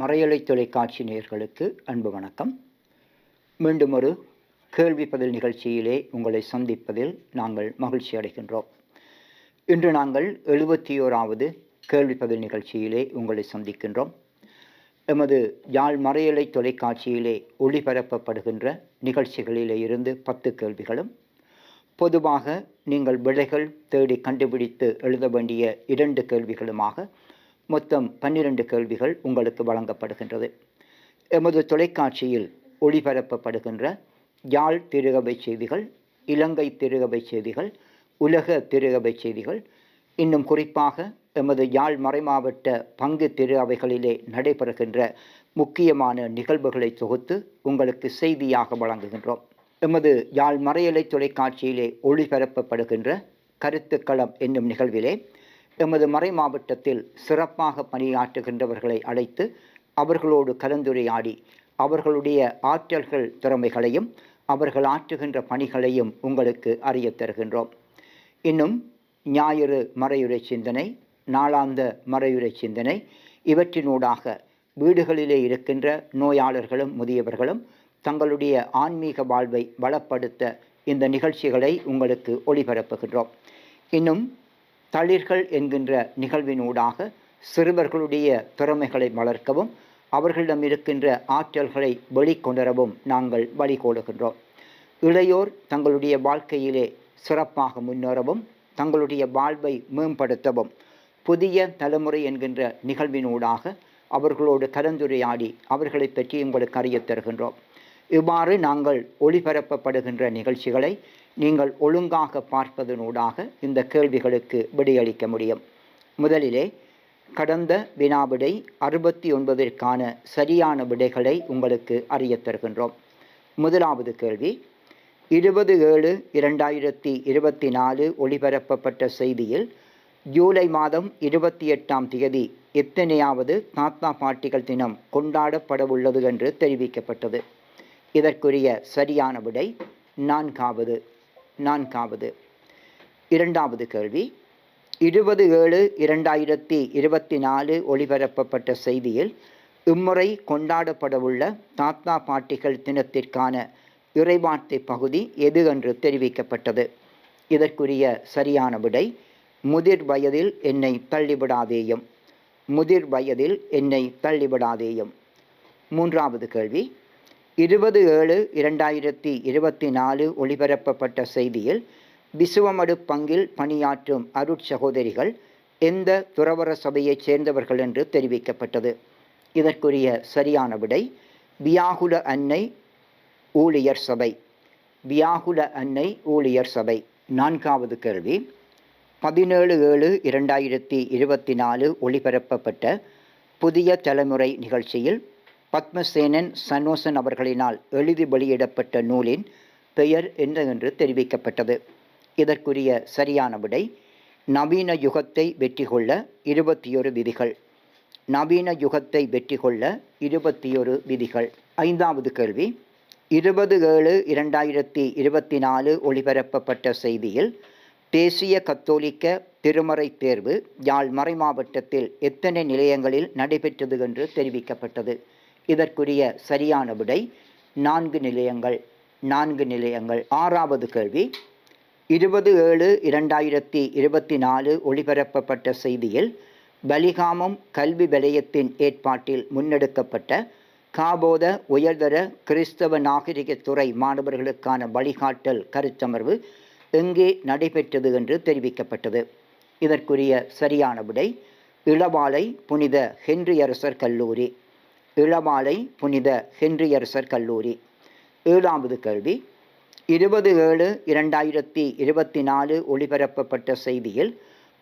மறையலை தொலைக்காட்சி நேயர்களுக்கு அன்பு வணக்கம். மீண்டும் ஒரு கேள்வி பதில் நிகழ்ச்சியிலே உங்களை சந்திப்பதில் நாங்கள் மகிழ்ச்சி அடைகின்றோம். இன்று நாங்கள் எழுபத்தி ஓராவது கேள்வி பதில் நிகழ்ச்சியிலே உங்களை சந்திக்கின்றோம். எமது யாழ் மறையலை தொலைக்காட்சியிலே ஒளிபரப்பப்படுகின்ற நிகழ்ச்சிகளிலே இருந்து பத்து கேள்விகளும் பொதுவாக நீங்கள் விடைகள் தேடி கண்டுபிடித்து எழுத வேண்டிய இரண்டு கேள்விகளுமாக மொத்தம் பன்னிரண்டு கேள்விகள் உங்களுக்கு வழங்கப்படுகின்றது. எமது தொலைக்காட்சியில் ஒளிபரப்பப்படுகின்ற யாழ் திருகவை செய்திகள் இலங்கை திருகவை செய்திகள் உலக திருகவை செய்திகள் இன்னும் குறிப்பாக எமது யாழ் மறைமாவட்ட பங்கு திருகவைகளிலே நடைபெறுகின்ற முக்கியமான நிகழ்வுகளை தொகுத்து உங்களுக்கு செய்தியாக வழங்குகின்றோம். எமது யாழ் மறையலை தொலைக்காட்சியிலே ஒளிபரப்பப்படுகின்ற கருத்துக்களம் என்னும் நிகழ்விலே எமது மறை மாவட்டத்தில் சிறப்பாக பணியாற்றுகின்றவர்களை அழைத்து அவர்களோடு கலந்துரையாடி அவர்களுடைய ஆற்றல்கள் திறமைகளையும் அவர்கள் ஆற்றுகின்ற பணிகளையும் உங்களுக்கு அறியத் தருகின்றோம். இன்னும் ஞாயிறு மறையுரை சிந்தனை நாளாந்த மறையுரை சிந்தனை இவற்றினூடாக வீடுகளிலே இருக்கின்ற நோயாளர்களும் முதியவர்களும் தங்களுடைய ஆன்மீக வாழ்வை வளப்படுத்த இந்த நிகழ்ச்சிகளை உங்களுக்கு ஒளிபரப்புகின்றோம். இன்னும் தளிர்கள் என்கின்ற நிகழ்வினூடாக சிறுவர்களுடைய திறமைகளை வளர்க்கவும் அவர்களிடம் இருக்கின்ற ஆற்றல்களை வெளிக்கொணரவும் நாங்கள் வழிகோடுகின்றோம் இளையோர் தங்களுடைய வாழ்க்கையிலே சிறப்பாக முன்னேறவும் தங்களுடைய வாழ்வை மேம்படுத்தவும் புதிய தலைமுறை என்கின்ற நிகழ்வினூடாக அவர்களோடு கலந்துரையாடி அவர்களை பற்றி உங்களுக்கு அறியத் தருகின்றோம். இவ்வாறு நாங்கள் ஒளிபரப்பப்படுகின்ற நிகழ்ச்சிகளை நீங்கள் ஒழுங்காக பார்ப்பதனூடாக இந்த கேள்விகளுக்கு விடையளிக்க முடியும். முதலிலே கடந்த வினாவிடை அறுபத்தி ஒன்பதற்கான சரியான விடைகளை உங்களுக்கு அறியத் தருகின்றோம். முதலாவது கேள்வி இருபது ஏழு இரண்டாயிரத்தி இருபத்தி நாலு ஒளிபரப்பப்பட்ட செய்தியில் ஜூலை மாதம் இருபத்தி எட்டாம் தேதி எத்தனையாவது தாத்தா பாட்டிகள் தினம் கொண்டாடப்படவுள்ளது என்று தெரிவிக்கப்பட்டது. இதற்குரிய சரியான விடை நான்காவது. நான்காவது. இரண்டாவது கேள்வி. இருபது ஏழு இரண்டாயிரத்தி இருபத்தி நாலு ஒளிபரப்பப்பட்ட செய்தியில் இம்முறை கொண்டாடப்படவுள்ள தாத்தா பாட்டிகள் தினத்திற்கான இறைவார்த்தை பகுதி எது என்று தெரிவிக்கப்பட்டது. இதற்குரிய சரியான விடை முதிர் வயதில் என்னை தள்ளிவிடாதேயும் முதிர் வயதில் என்னை தள்ளிவிடாதேயும். மூன்றாவது கேள்வி. இருபது ஏழு இரண்டாயிரத்தி இருபத்தி நாலு ஒளிபரப்பப்பட்ட செய்தியில் விசுவமடு பங்கில் பணியாற்றும் அருட்சகோதரிகள் எந்த துறவர சபையைச் சேர்ந்தவர்கள் என்று தெரிவிக்கப்பட்டது. இதற்குரிய சரியான விடை வியாகுல அன்னை ஊழியர் சபை. வியாகுல அன்னை ஊழியர் சபை. நான்காவது கேள்வி. பதினேழு ஏழு இரண்டாயிரத்தி இருபத்தி நாலு ஒளிபரப்பப்பட்ட புதிய தலைமுறை நிகழ்ச்சியில் பத்மசேனன் சனோசன் அவர்களினால் எழுதி வெளியிடப்பட்ட நூலின் பெயர் என்ன என்று தெரிவிக்கப்பட்டது. இதற்குரிய சரியான விடை நவீன யுகத்தை வெற்றி கொள்ள இருபத்தி ஒரு விதிகள். நவீன யுகத்தை வெற்றி கொள்ள இருபத்தி ஒரு விதிகள். ஐந்தாவது கேள்வி இருபது ஏழு இரண்டாயிரத்தி இருபத்தி நாலு ஒளிபரப்பப்பட்ட செய்தியில் தேசிய கத்தோலிக்க திருமறை தேர்வு யாழ் மறை மாவட்டத்தில் எத்தனை நிலையங்களில் நடைபெற்றது என்று தெரிவிக்கப்பட்டது. இதற்குரிய சரியான விடை நான்கு நிலையங்கள் நான்கு நிலையங்கள். ஆறாவது கேள்வி. இருபது ஏழு இரண்டாயிரத்தி இருபத்தி நாலு ஒளிபரப்பப்பட்ட செய்தியில் பலிகாமம் கல்வி வலயத்தின் ஏற்பாட்டில் முன்னெடுக்கப்பட்ட காபோத உயர்தர கிறிஸ்தவ நாகரிகத்துறை மாணவர்களுக்கான வழிகாட்டல் கருத்தமர்வு எங்கே நடைபெற்றது என்று தெரிவிக்கப்பட்டது. இதற்குரிய சரியான விடை இளவாலை புனித ஹென்ரியரசர் கல்லூரி. இளமாலை புனித ஹென்ரியரசர் கல்லூரி. ஏழாவது கேள்வி இருபது ஏழு இரண்டாயிரத்தி இருபத்தி நாலு ஒளிபரப்பப்பட்ட செய்தியில்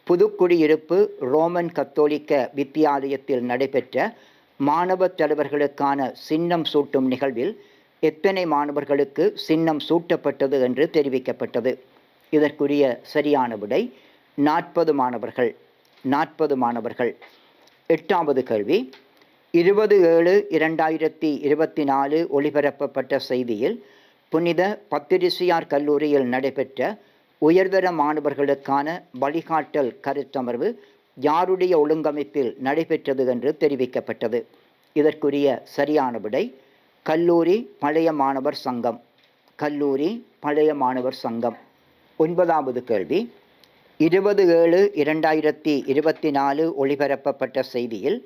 புதுக்குடியிருப்பு ரோமன் கத்தோலிக்க வித்தியாலயத்தில் நடைபெற்ற மாணவ தலைவர்களுக்கான சின்னம் சூட்டும் நிகழ்வில் எத்தனை மாணவர்களுக்கு சின்னம் சூட்டப்பட்டது என்று தெரிவிக்கப்பட்டது. இதற்குரிய சரியான விடை நாற்பது மாணவர்கள். நாற்பது மாணவர்கள். எட்டாவது கேள்வி இருபது ஏழு இரண்டாயிரத்தி இருபத்தி நாலு ஒளிபரப்பப்பட்ட செய்தியில் புனித பத்திரிசியார் கல்லூரியில் நடைபெற்ற உயர்தர மாணவர்களுக்கான வழிகாட்டல் கருத்தமர்வு யாருடைய ஒழுங்கமைப்பில் நடைபெற்றது என்று தெரிவிக்கப்பட்டது. இதற்குரிய சரியான விடை கல்லூரி பழைய மாணவர் சங்கம். கல்லூரி பழைய மாணவர் சங்கம். ஒன்பதாவது கேள்வி இருபது ஏழு இரண்டாயிரத்தி இருபத்தி நாலு ஒளிபரப்பப்பட்ட செய்தியில்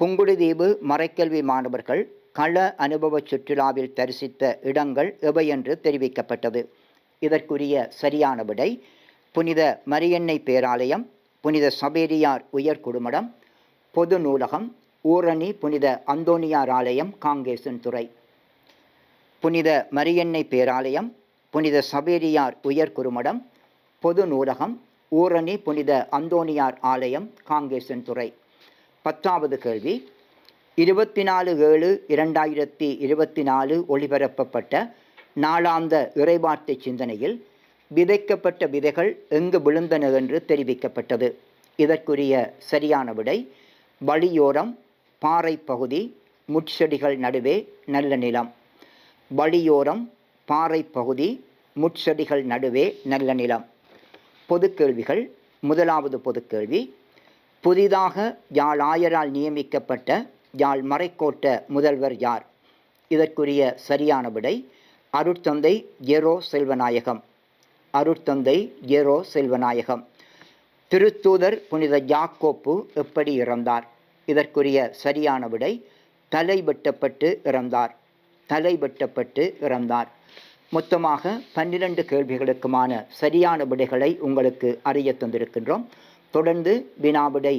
புங்குடுதீவு மறைக்கல்வி மாணவர்கள் கள அனுபவ சுற்றுலாவில் தரிசித்த இடங்கள் எவை என்று தெரிவிக்கப்பட்டது. இதற்குரிய சரியான விடை புனித மரியன்னை பேராலயம் புனித சபேரியார் உயர் குடுமடம் பொது நூலகம் ஊரணி புனித அந்தோனியார் ஆலயம் காங்கேசன் துறை. புனித மரியன்னை பேராலயம் புனித சபேரியார் உயர் குருமடம் பொது நூலகம் ஊரணி புனித அந்தோனியார் ஆலயம் காங்கேசன் துறை. பத்தாவது கேள்வி. இருபத்தி நாலு ஏழு இரண்டாயிரத்தி இருபத்தி நாலு ஒளிபரப்பப்பட்ட நாளாந்த இறைவார்த்தை சிந்தனையில் விதைக்கப்பட்ட விதைகள் எங்கு விழுந்தன என்று தெரிவிக்கப்பட்டது. இதற்குரிய சரியான விடை வழியோரம் பாறை பகுதி முட்செடிகள் நடுவே நல்ல நிலம். வழியோரம் பாறை பகுதி முட்செடிகள் நடுவே நல்ல நிலம். பொதுக்கேள்விகள் முதலாவது பொதுக்கேள்வி புதிதாக யாழ் ஆயரால் நியமிக்கப்பட்ட யாழ் மறைக்கோட்ட முதல்வர் யார்? இதற்குரிய சரியான விடை அருட்தந்தை எரோ செல்வநாயகம். அருட்தந்தை எரோ செல்வநாயகம். திருத்தூதர் புனித யாக்கோப்பு எப்படி இறந்தார்? இதற்குரிய சரியான விடை தலை வெட்டப்பட்டு இறந்தார். தலை வெட்டப்பட்டு இறந்தார். மொத்தமாக பன்னிரண்டு கேள்விகளுக்குமான சரியான விடைகளை உங்களுக்கு அறிய தந்திருக்கின்றோம். தொடர்ந்து வினாவிடை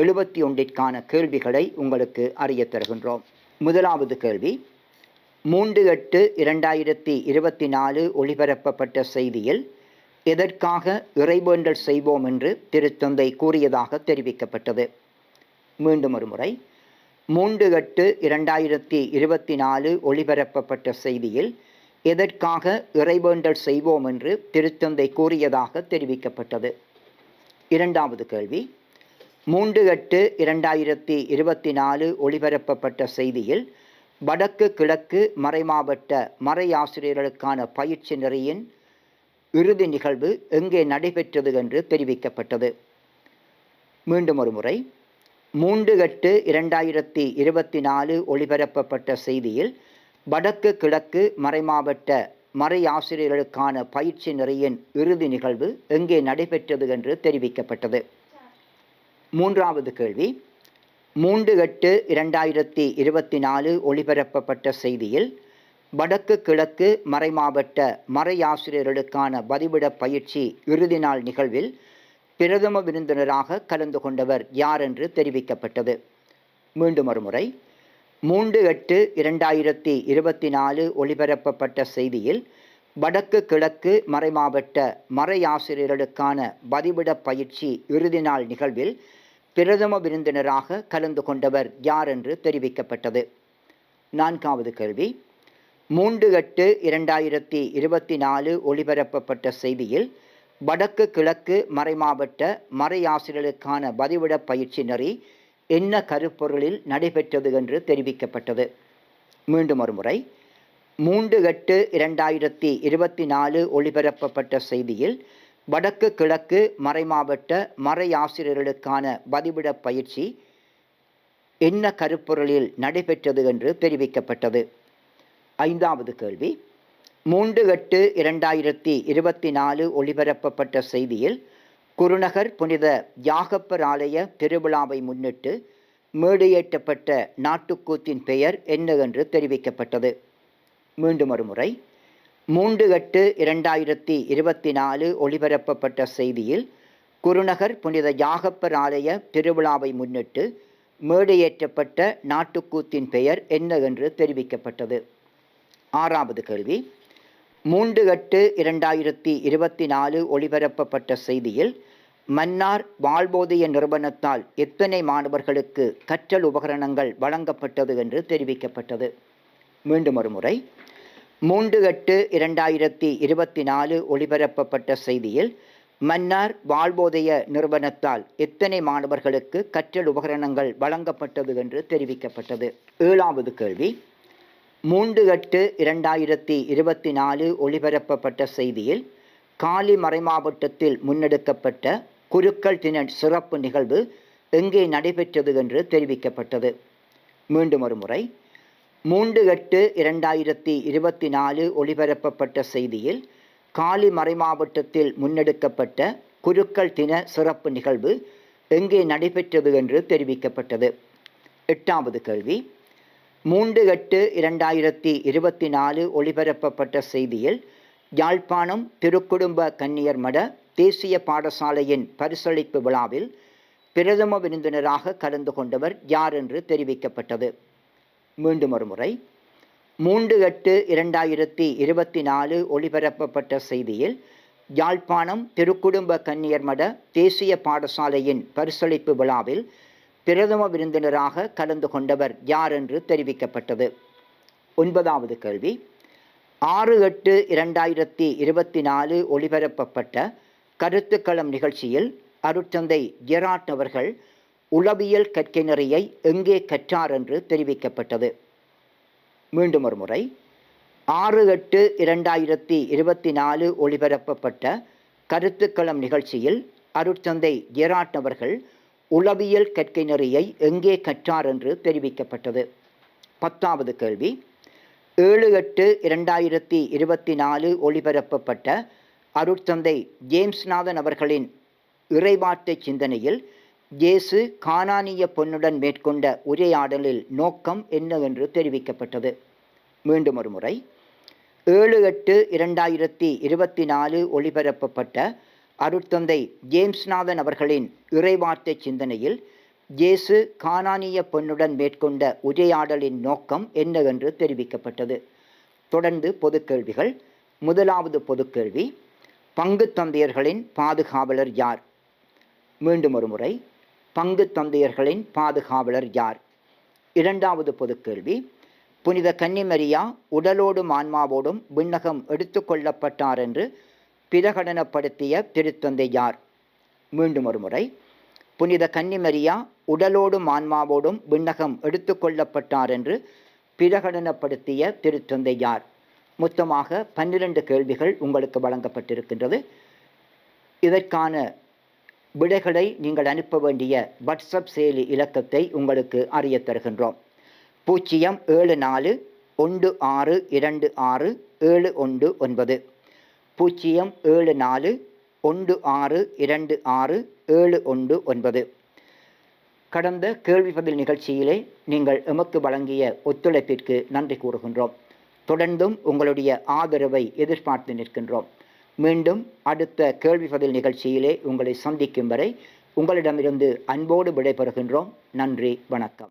எழுபத்தி ஒன்றிற்கான கேள்விகளை உங்களுக்கு அறிய தருகின்றோம். முதலாவது கேள்வி மூன்று எட்டு இரண்டாயிரத்தி இருபத்தி நாலு ஒளிபரப்பப்பட்ட செய்தியில் எதற்காக இறைவேண்டல் செய்வோம் என்று திருத்தந்தை கூறியதாக தெரிவிக்கப்பட்டது. மீண்டும் ஒரு முறை மூன்று எட்டு இரண்டாயிரத்தி இருபத்தி நாலு ஒளிபரப்பப்பட்ட செய்தியில் எதற்காக இறைவேண்டல் செய்வோம் என்று திருத்தந்தை கூறியதாக தெரிவிக்கப்பட்டது. இரண்டாவது கேள்வி. மூன்று எட்டு இரண்டாயிரத்தி இருபத்தி நாலு ஒளிபரப்பப்பட்ட செய்தியில் வடக்கு கிழக்கு மறைமாவட்ட மறையாசிரியர்களுக்கான பயிற்சி நிறையின் இறுதி நிகழ்வு எங்கே நடைபெற்றது என்று தெரிவிக்கப்பட்டது. மீண்டும் ஒரு முறை. மூன்று எட்டு இரண்டாயிரத்தி இருபத்தி நாலு ஒளிபரப்பப்பட்ட செய்தியில் வடக்கு கிழக்கு மறைமாவட்ட மறையாசிரியர்களுக்கான பயிற்சி நிறையின் இறுதி நிகழ்வு எங்கே நடைபெற்றது என்று தெரிவிக்கப்பட்டது. மூன்றாவது கேள்வி. மூன்று எட்டு இரண்டாயிரத்தி இருபத்தி நாலு ஒளிபரப்பப்பட்ட செய்தியில் வடக்கு கிழக்கு மறைமாவட்ட மறையாசிரியர்களுக்கான பதிவிட பயிற்சி இறுதி நாள் நிகழ்வில் பிரதம விருந்தினராக கலந்து கொண்டவர் யார் என்று தெரிவிக்கப்பட்டது. மீண்டும் ஒருமுறை. மூன்று எட்டு இரண்டாயிரத்தி இருபத்தி நாலு ஒளிபரப்பப்பட்ட செய்தியில் வடக்கு கிழக்கு மறைமாவட்ட மறையாசிரியர்களுக்கான பதிவிட பயிற்சி இறுதி நாள் நிகழ்வில் பிரதம விருந்தினராக கலந்து கொண்டவர் யார் என்று தெரிவிக்கப்பட்டது? நான்காவது கேள்வி. மூன்று எட்டு இரண்டாயிரத்தி இருபத்தி நாலு ஒளிபரப்பப்பட்ட செய்தியில் வடக்கு கிழக்கு மறைமாவட்ட மறையாசிரியர்களுக்கான பதிவிட பயிற்சி நெறி என்ன கருப்பொருளில் நடைபெற்றது என்று தெரிவிக்கப்பட்டது. மீண்டும் ஒருமுறை மூன்று எட்டு இரண்டாயிரத்தி இருபத்தி நாலு ஒளிபரப்பப்பட்ட செய்தியில் வடக்கு கிழக்கு மறைமாவட்ட மறை ஆசிரியர்களுக்கான பதிவிட பயிற்சி என்ன கருப்பொருளில் நடைபெற்றது என்று தெரிவிக்கப்பட்டது. ஐந்தாவது கேள்வி. மூன்று எட்டு இரண்டாயிரத்தி இருபத்தி நாலு ஒளிபரப்பப்பட்ட செய்தியில் குருநகர் புனித யாகப்பர் ஆலய திருவிழாவை முன்னிட்டு மேடையேற்றப்பட்ட நாட்டுக்கூத்தின் பெயர் என்ன என்று தெரிவிக்கப்பட்டது. மீண்டும் ஒருமுறை மூன்று எட்டு இரண்டாயிரத்தி இருபத்தி நாலு ஒளிபரப்பப்பட்ட செய்தியில் குருநகர் புனித யாகப்பர் ஆலய திருவிழாவை முன்னிட்டு மேடையேற்றப்பட்ட நாட்டுக்கூத்தின் பெயர் என்ன என்று தெரிவிக்கப்பட்டது. ஆறாவது கேள்வி மூன்று எட்டு இரண்டாயிரத்தி இருபத்தி நாலு ஒளிபரப்பப்பட்ட செய்தியில் மன்னார் வாழ்போதைய நிறுவனத்தால் எத்தனை மாணவர்களுக்கு கற்றல் உபகரணங்கள் வழங்கப்பட்டது என்று தெரிவிக்கப்பட்டது. மீண்டும் ஒரு முறை மூன்று எட்டு இரண்டாயிரத்தி இருபத்தி நாலு ஒளிபரப்பப்பட்ட செய்தியில் மன்னார் வாழ்போதைய நிறுவனத்தால் எத்தனை மாணவர்களுக்கு கற்றல் உபகரணங்கள் வழங்கப்பட்டது என்று தெரிவிக்கப்பட்டது. ஏழாவது கேள்வி மூன்று எட்டு இரண்டாயிரத்தி இருபத்தி நாலு ஒளிபரப்பப்பட்ட செய்தியில் காலி மறைமாவட்டத்தில் முன்னெடுக்கப்பட்ட குருக்கள் தின சிறப்பு நிகழ்வு எங்கே நடைபெற்றது என்று தெரிவிக்கப்பட்டது. மீண்டும் ஒரு முறை மூன்று எட்டு இரண்டாயிரத்தி இருபத்தி நாலு ஒளிபரப்பப்பட்ட செய்தியில் காலி மறைமாவட்டத்தில் முன்னெடுக்கப்பட்ட குருக்கள் தின சிறப்பு நிகழ்வு எங்கே நடைபெற்றது என்று தெரிவிக்கப்பட்டது. எட்டாவது கேள்வி மூன்று எட்டு இரண்டாயிரத்தி இருபத்தி நாலு ஒளிபரப்பப்பட்ட செய்தியில் யாழ்ப்பாணம் திருக்குடும்ப கன்னியர் மட தேசிய பாடசாலையின் பரிசளிப்பு விழாவில் பிரதம விருந்தினராக கலந்து கொண்டவர் யார் என்று தெரிவிக்கப்பட்டது. மீண்டும் ஒரு முறை மூன்று எட்டு இரண்டாயிரத்தி இருபத்தி நாலு ஒளிபரப்பப்பட்ட செய்தியில் யாழ்ப்பாணம் திருக்குடும்ப கன்னியர் மட தேசிய பாடசாலையின் பரிசளிப்பு விழாவில் பிரதம விருந்தினராக கலந்து கொண்டவர் யார் என்று தெரிவிக்கப்பட்டது? ஒன்பதாவது கேள்வி. ஆறு எட்டு இரண்டாயிரத்தி இருபத்தி நாலு ஒளிபரப்பப்பட்ட கருத்துக்களம் நிகழ்ச்சியில் அருட்தந்தை ஜெராட் அவர்கள் உளவியல் கற்கை எங்கே கற்றார் என்று தெரிவிக்கப்பட்டது. மீண்டும் ஒரு முறை. ஆறு எட்டு இரண்டாயிரத்தி இருபத்தி நாலு ஒளிபரப்பப்பட்ட கருத்துக்களம் நிகழ்ச்சியில் அருட்தந்தை ஜெராட் அவர்கள் உளவியல் கற்கை நெறியை எங்கே கற்றார் என்று தெரிவிக்கப்பட்டது. பத்தாவது கேள்வி. ஏழு எட்டு இரண்டாயிரத்தி இருபத்தி நாலு ஒளிபரப்பப்பட்ட அருட்தந்தை ஜேம்ஸ்நாதன் அவர்களின் இறைவார்த்தை சிந்தனையில் இயேசு கானானிய பொன்னுடன் மேற்கொண்ட உரையாடலில் நோக்கம் என்ன என்று தெரிவிக்கப்பட்டது. மீண்டும் ஒரு முறை ஏழு எட்டு இரண்டாயிரத்தி இருபத்தி நாலு ஒளிபரப்பப்பட்ட அருட்தந்தை ஜேம்ஸ்நாதன் அவர்களின் இறைவார்த்தை சிந்தனையில் இயேசு கானானிய பெண்ணுடன் மேற்கொண்ட உரையாடலின் நோக்கம் என்னவென்று தெரிவிக்கப்பட்டது. தொடர்ந்து பொதுக்கேள்விகள் முதலாவது பொதுக்கேள்வி பங்கு தந்தையர்களின் பாதுகாவலர் யார்? மீண்டும் ஒரு முறை பங்கு தந்தையர்களின் பாதுகாவலர் யார்? இரண்டாவது பொதுக்கேள்வி புனித கன்னிமரியா உடலோடும் ஆன்மாவோடும் விண்ணகம் எடுத்துக்கொள்ளப்பட்டார் என்று பிரகடனப்படுத்திய திருத்தந்தை யார்? மீண்டும் ஒரு முறை. புனித கன்னிமரியா உடலோடும் ஆன்மாவோடும் விண்ணகம் எடுத்துக்கொள்ளப்பட்டார் என்று பிரகடனப்படுத்திய திருத்தந்தை யார்? மொத்தமாக பன்னிரண்டு கேள்விகள் உங்களுக்கு வழங்கப்பட்டிருக்கின்றது. இதற்கான விடைகளை நீங்கள் அனுப்ப வேண்டிய வாட்ஸ்அப் செயலி இலக்கத்தை உங்களுக்கு அறிய தருகின்றோம். பூஜ்ஜியம் ஏழு நாலு ஒன்று ஆறு இரண்டு ஆறு ஏழு ஒன்று ஒன்பது. பூஜ்ஜியம் ஏழு நாலு ஒன்று ஆறு இரண்டு ஆறு ஏழு ஒன்று ஒன்பது. கடந்த கேள்வி பதில் நிகழ்ச்சியிலே நீங்கள் எமக்கு வழங்கிய ஒத்துழைப்பிற்கு நன்றி கூறுகின்றோம். தொடர்ந்தும் உங்களுடைய ஆதரவை எதிர்பார்த்து நிற்கின்றோம். மீண்டும் அடுத்த கேள்வி பதில் நிகழ்ச்சியிலே உங்களை சந்திக்கும் வரை உங்களிடமிருந்து அன்போடு விடைபெறுகின்றோம். நன்றி வணக்கம்.